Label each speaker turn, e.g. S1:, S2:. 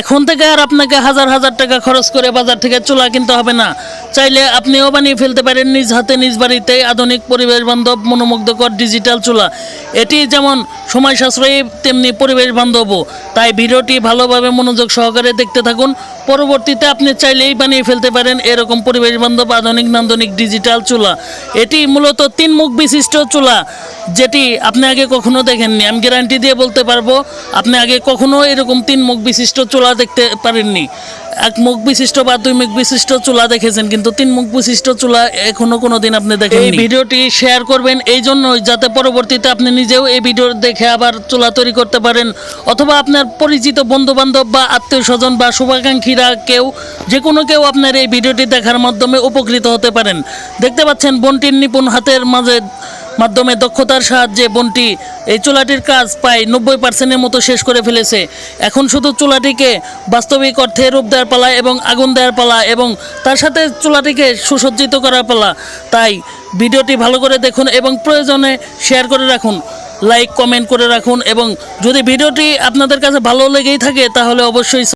S1: এখন থেকে আর আপনাকে হাজার হাজার টাকা খরচ করে বাজার থেকে চুলা কিনতে হবে না। চাইলে আপনিও বানিয়ে ফেলতে পারেন নিজ হাতে, নিজ বাড়িতে আধুনিক পরিবেশ বান্ধব মনোমুগ্ধকর ডিজিটাল চুলা। এটি যেমন সময় সাশ্রয়ী, তেমনি পরিবেশ বান্ধবও তাই ভিডিওটি ভালোভাবে মনোযোগ সহকারে দেখতে থাকুন। পরবর্তীতে আপনি চাইলেই বানিয়ে ফেলতে পারেন এরকম পরিবেশ বান্ধব, আধুনিক, নান্দনিক ডিজিটাল চুলা। এটি মূলত তিন মুখ বিশিষ্ট চুলা, যেটি আপনি আগে কখনো দেখেননি। আমি গ্যারান্টি দিয়ে বলতে পারব, আপনি আগে কখনো এরকম তিন মুখ বিশিষ্ট চুলা দেখতে পারেননি। এক মুখ বিশিষ্ট বা দুই মুখ বিশিষ্ট চুলা দেখেছেন, কিন্তু তিন মুখ বিশিষ্ট চুলা এখনও কোনোদিন আপনি দেখেন এই ভিডিওটি শেয়ার করবেন, এই জন্যই যাতে পরবর্তীতে আপনি নিজেও এই ভিডিও দেখে আবার চুলা তৈরি করতে পারেন, অথবা আপনার পরিচিত বন্ধু বান্ধব বা আত্মীয় স্বজন বা শুভাকাঙ্ক্ষীরা কেউ, যে কোনো কেউ আপনার এই ভিডিওটি দেখার মাধ্যমে উপকৃত হতে পারেন। দেখতে পাচ্ছেন, বন্টির নিপুণ হাতের মাঝে মাধ্যমে দক্ষতার সাহায্যে বনটি এই চুলাটির কাজ প্রায় নব্বই পার্সেন্টের মতো শেষ করে ফেলেছে। এখন শুধু চুলাটিকে বাস্তবিক অর্থে রূপ দেওয়ার পালা এবং আগুন দেওয়ার পালা এবং তার সাথে চুলাটিকে সুসজ্জিত করার পালা। তাই ভিডিওটি ভালো করে দেখুন এবং প্রয়োজনে শেয়ার করে রাখুন, লাইক, কমেন্ট করে রাখুন এবং যদি ভিডিওটি আপনাদের কাছে ভালো লেগেই থাকে তাহলে অবশ্যই